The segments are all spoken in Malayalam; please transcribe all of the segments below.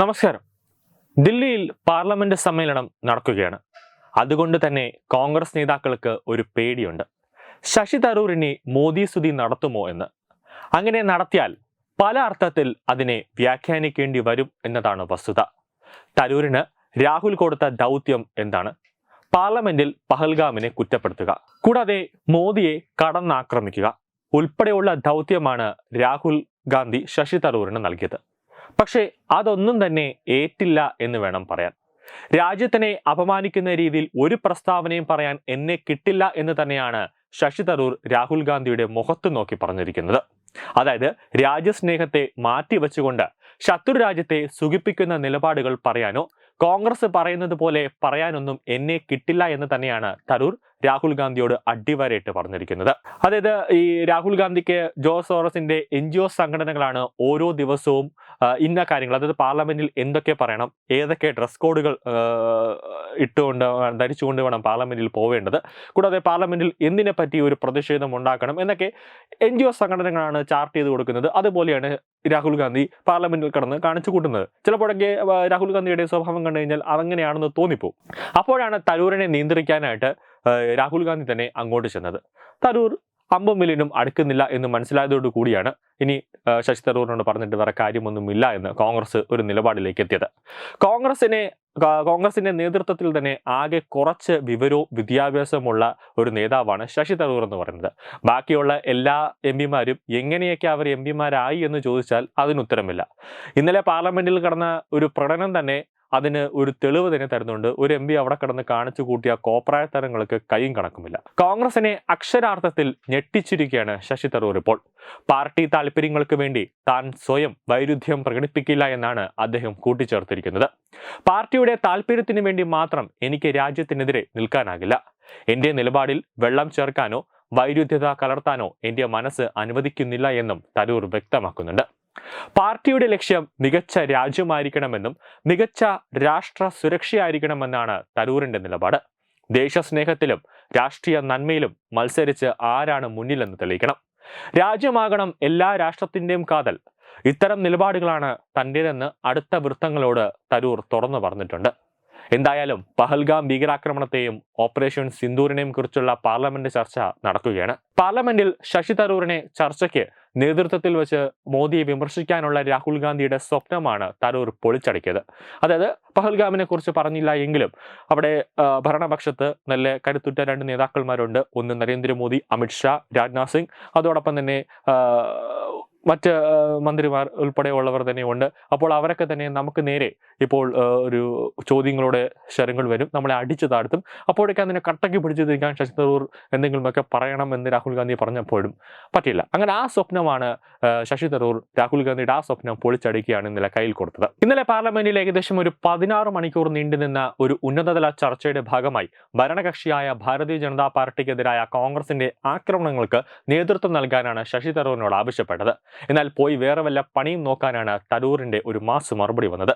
നമസ്കാരം. ദില്ലിയിൽ പാർലമെന്റ് സമ്മേളനം നടക്കുകയാണ്. അതുകൊണ്ട് തന്നെ കോൺഗ്രസ് നേതാക്കൾക്ക് ഒരു പേടിയുണ്ട്. ശശി തരൂരിനെ മോദി സ്തുതി നടത്തുമോ എന്ന്. അങ്ങനെ നടത്തിയാൽ പല അർത്ഥത്തിൽ അതിനെ വ്യാഖ്യാനിക്കേണ്ടി വരും എന്നതാണ് വസ്തുത. തരൂരിന് രാഹുൽ കൊടുത്ത ദൗത്യം എന്താണ്? പാർലമെന്റിൽ പഹൽഗാമിനെ കുറ്റപ്പെടുത്തുക. കൂടാതെ മോദിയെ കടന്നാക്രമിക്കുക. ഉൾപ്പെടെയുള്ള ദൗത്യമാണ് രാഹുൽ ഗാന്ധി ശശി തരൂരിന് നൽകിയത്. പക്ഷേ അതൊന്നും തന്നെ ഏറ്റില്ല എന്ന് വേണം പറയാൻ. രാജ്യത്തിനെ അപമാനിക്കുന്ന രീതിയിൽ ഒരു പ്രസ്താവനയും പറയാൻ എന്നെ കിട്ടില്ല എന്ന് തന്നെയാണ് ശശി തരൂർ രാഹുൽ ഗാന്ധിയുടെ മുഖത്ത് നോക്കി പറഞ്ഞിരിക്കുന്നത്. അതായത് രാജ്യസ്നേഹത്തെ മാറ്റിവെച്ചുകൊണ്ട് ശത്രു രാജ്യത്തെ സുഖിപ്പിക്കുന്ന നിലപാടുകൾ പറയാനോ കോൺഗ്രസ് പറയുന്നത് പോലെ പറയാനൊന്നും എന്നെ കിട്ടില്ല എന്ന് തന്നെയാണ് തരൂർ രാഹുൽ ഗാന്ധിയോട് അടിവരയിട്ട് പറഞ്ഞിരിക്കുന്നത്. അതായത് ഈ രാഹുൽ ഗാന്ധിക്ക് ജോസ് സോറസിന്റെ എൻ ജി ഒ സംഘടനകളാണ് ഓരോ ദിവസവും ഇന്ന കാര്യങ്ങൾ അതായത് പാർലമെന്റിൽ എന്തൊക്കെ പറയണം ഏതൊക്കെ ഡ്രസ് കോഡുകൾ ഇട്ടുകൊണ്ട് ധരിച്ചുകൊണ്ട് വേണം പാർലമെന്റിൽ പോവേണ്ടത്. കൂടാതെ പാർലമെന്റിൽ എന്തിനെ പറ്റി ഒരു പ്രതിഷേധം ഉണ്ടാക്കണം എന്നൊക്കെ എൻ ജി ഒ സംഘടനകളാണ് ചാർട്ട് ചെയ്ത് കൊടുക്കുന്നത്. അതുപോലെയാണ് രാഹുൽ ഗാന്ധി പാർലമെന്റിൽ കടന്ന് കാണിച്ചു കൂട്ടുന്നത്. ചിലപ്പോഴൊക്കെ രാഹുൽ ഗാന്ധിയുടെ സ്വഭാവം കണ്ടു കഴിഞ്ഞാൽ അതങ്ങനെയാണെന്ന് തോന്നിപ്പോവും. അപ്പോഴാണ് തരൂരിനെ നിയന്ത്രിക്കാനായിട്ട് രാഹുൽ ഗാന്ധി തന്നെ അങ്ങോട്ട് ചെന്നത്. തരൂർ അമ്പും മില്ലിനും അടുക്കുന്നില്ല എന്ന് മനസ്സിലായതോടു കൂടിയാണ് ഇനി ശശി തരൂറിനോട് പറഞ്ഞിട്ട് വേറെ കാര്യമൊന്നുമില്ല എന്ന് കോൺഗ്രസ് ഒരു നിലപാടിലേക്ക് എത്തിയത്. കോൺഗ്രസിനെ കോൺഗ്രസിന്റെ നേതൃത്വത്തിൽ തന്നെ ആകെ കുറച്ച് വിവരവും വിദ്യാഭ്യാസമുള്ള ഒരു നേതാവാണ് ശശി തരൂർ എന്ന് പറയുന്നത്. ബാക്കിയുള്ള എല്ലാ എം പിമാരും എങ്ങനെയൊക്കെ അവർ എം പിമാരായി എന്ന് ചോദിച്ചാൽ അതിനുത്തരമില്ല ഇന്നലെ പാർലമെന്റിൽ കടന്ന ഒരു പ്രകടനം തന്നെ അതിന് ഒരു തെളിവ് തന്നെ തരുന്നുണ്ട്. ഒരു എം പി അവിടെ കിടന്ന് കാണിച്ചു കൂട്ടിയ കോപ്രായത്തരങ്ങൾക്ക് കൈയും കണക്കുമില്ല. കോൺഗ്രസിനെ അക്ഷരാർത്ഥത്തിൽ ഞെട്ടിച്ചിരിക്കുകയാണ് ശശി തരൂർ ഇപ്പോൾ. പാർട്ടി താല്പര്യങ്ങൾക്ക് വേണ്ടി താൻ സ്വയം വൈരുദ്ധ്യം പ്രകടിപ്പിക്കില്ല എന്നാണ് അദ്ദേഹം കൂട്ടിച്ചേർത്തിരിക്കുന്നത്. പാർട്ടിയുടെ താല്പര്യത്തിന് വേണ്ടി മാത്രം എനിക്ക് രാജ്യത്തിനെതിരെ നിൽക്കാനാകില്ല. എന്റെ നിലപാടിൽ വെള്ളം ചേർക്കാനോ വൈരുദ്ധ്യത കലർത്താനോ എന്റെ മനസ്സ് അനുവദിക്കുന്നില്ല എന്നും തരൂർ വ്യക്തമാക്കുന്നുണ്ട്. പാർട്ടിയുടെ ലക്ഷ്യം മികച്ച രാജ്യമായിരിക്കണമെന്നും മികച്ച രാഷ്ട്ര സുരക്ഷയായിരിക്കണമെന്നാണ് തരൂരിന്റെ നിലപാട്. ദേശസ്നേഹത്തിലും രാഷ്ട്രീയ നന്മയിലും മത്സരിച്ച് ആരാണ് മുന്നിലെന്ന് തെളിയിക്കണം. രാജ്യമാകണം എല്ലാ രാഷ്ട്രത്തിന്റെയും കാതൽ. ഇത്തരം നിലപാടുകളാണ് തന്റേതെന്ന് അടുത്ത വൃത്തങ്ങളോട് തരൂർ തുറന്നു പറഞ്ഞിട്ടുണ്ട്. എന്തായാലും പഹൽഗാം ഭീകരാക്രമണത്തെയും ഓപ്പറേഷൻ സിന്ദൂരിനെയും കുറിച്ചുള്ള പാർലമെന്റ് ചർച്ച നടക്കുകയാണ്. പാർലമെന്റിൽ ശശി തരൂരിനെ ചർച്ചയ്ക്ക് നേതൃത്വത്തിൽ വെച്ച് മോദിയെ വിമർശിക്കാനുള്ള രാഹുൽ ഗാന്ധിയുടെ സ്വപ്നമാണ് തരൂർ പൊളിച്ചടക്കിയത്. അതായത് പഹൽഗാമിനെ കുറിച്ച് പറഞ്ഞില്ല എങ്കിലും അവിടെ ഭരണപക്ഷത്ത് നല്ല കരുത്തുറ്റ രണ്ട് നേതാക്കന്മാരുണ്ട്. ഒന്ന് നരേന്ദ്രമോദി അമിത്ഷാ രാജ്നാഥ് സിംഗ്. അതോടൊപ്പം തന്നെ മറ്റ് മന്ത്രിമാർ ഉൾപ്പെടെയുള്ളവർ തന്നെയുണ്ട്. അപ്പോൾ അവരൊക്കെ തന്നെ നമുക്ക് നേരെ ഇപ്പോൾ ഒരു ചോദ്യങ്ങളുടെ ശരങ്ങൾ വരും. നമ്മളെ അടിച്ചു താഴ്ത്തും. അപ്പോഴൊക്കെ അതിനെ കട്ടക്കി പിടിച്ചു തിരിക്കാൻ ശശി തരൂർ എന്തെങ്കിലുമൊക്കെ പറയണം എന്ന് രാഹുൽ ഗാന്ധി പറഞ്ഞപ്പോഴും പറ്റില്ല അങ്ങനെ ആ സ്വപ്നമാണ് ശശി തരൂർ രാഹുൽ ഗാന്ധിയുടെ ആ സ്വപ്നം പൊളിച്ചടിക്കുകയാണ് ഇന്നലെ കയ്യിൽ കൊടുത്തത്. ഇന്നലെ പാർലമെന്റിൽ ഏകദേശം ഒരു പതിനാറ് മണിക്കൂർ നീണ്ടുനിന്ന ഒരു ഉന്നതതല ചർച്ചയുടെ ഭാഗമായി ഭരണകക്ഷിയായ ഭാരതീയ ജനതാ പാർട്ടിക്കെതിരായ കോൺഗ്രസിന്റെ ആക്രമണങ്ങൾക്ക് നേതൃത്വം നൽകാനാണ് ശശി തരൂരിനോട് ആവശ്യപ്പെട്ടത്. എന്നാൽ പോയി വേറെ വല്ല പണിയും നോക്കാനാണ് തരൂറിന്റെ ഒരു മാസ് മറുപടി വന്നത്.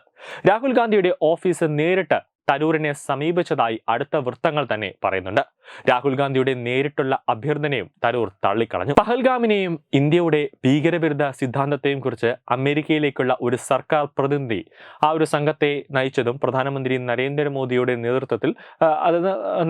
രാഹുൽ ഗാന്ധിയുടെ ഓഫീസ് നേരിട്ട് തരൂരിനെ സമീപിച്ചതായി അടുത്ത വൃത്തങ്ങൾ തന്നെ പറയുന്നുണ്ട്. രാഹുൽ ഗാന്ധിയുടെ നേരിട്ടുള്ള അഭ്യർത്ഥനയും തരൂർ തള്ളിക്കളഞ്ഞു. പഹൽഗാമിനെയും ഇന്ത്യയുടെ ഭീകരവിരുദ്ധ സിദ്ധാന്തത്തെയും കുറിച്ച് അമേരിക്കയിലേക്കുള്ള ഒരു സർക്കാർ പ്രതിനിധി ആ ഒരു സംഘത്തെ നയിച്ചതും പ്രധാനമന്ത്രി നരേന്ദ്രമോദിയുടെ നേതൃത്വത്തിൽ അത്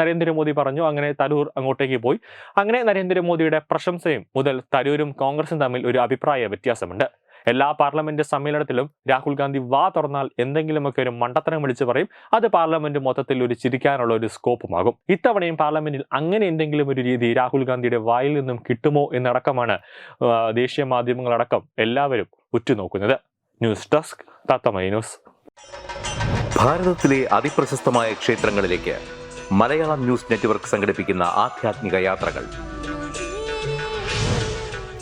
നരേന്ദ്രമോദി പറഞ്ഞു അങ്ങനെ തരൂർ അങ്ങോട്ടേക്ക് പോയി. അങ്ങനെ നരേന്ദ്രമോദിയുടെ പ്രശംസയും മുതൽ തരൂരും കോൺഗ്രസും തമ്മിൽ ഒരു അഭിപ്രായ വ്യത്യാസമുണ്ട്. എല്ലാ പാർലമെന്റ് സമ്മേളനത്തിലും രാഹുൽ ഗാന്ധി വാ തുറന്നാൽ എന്തെങ്കിലുമൊക്കെ ഒരു മണ്ടത്തരം വിളിച്ചു പറയും അത് പാർലമെന്റ് മൊത്തത്തിൽ ഒരു ചിരിക്കാനുള്ള ഒരു സ്കോപ്പുമാകും. ഇത്തവണയും പാർലമെന്റിൽ അങ്ങനെ എന്തെങ്കിലും ഒരു രീതി രാഹുൽ ഗാന്ധിയുടെ വായിൽ നിന്നും കിട്ടുമോ എന്നടക്കമാണ് ദേശീയ മാധ്യമങ്ങളടക്കം എല്ലാവരും ഉറ്റുനോക്കുന്നത്. ന്യൂസ് ഡെസ്ക് തത്തമൈ ന്യൂസ്. ഭാരതത്തിലെ അതിപ്രശസ്തമായ ക്ഷേത്രങ്ങളിലേക്ക് മലയാളം ന്യൂസ് നെറ്റ്വർക്ക് സംഘടിപ്പിക്കുന്ന ആധ്യാത്മിക യാത്രകൾ.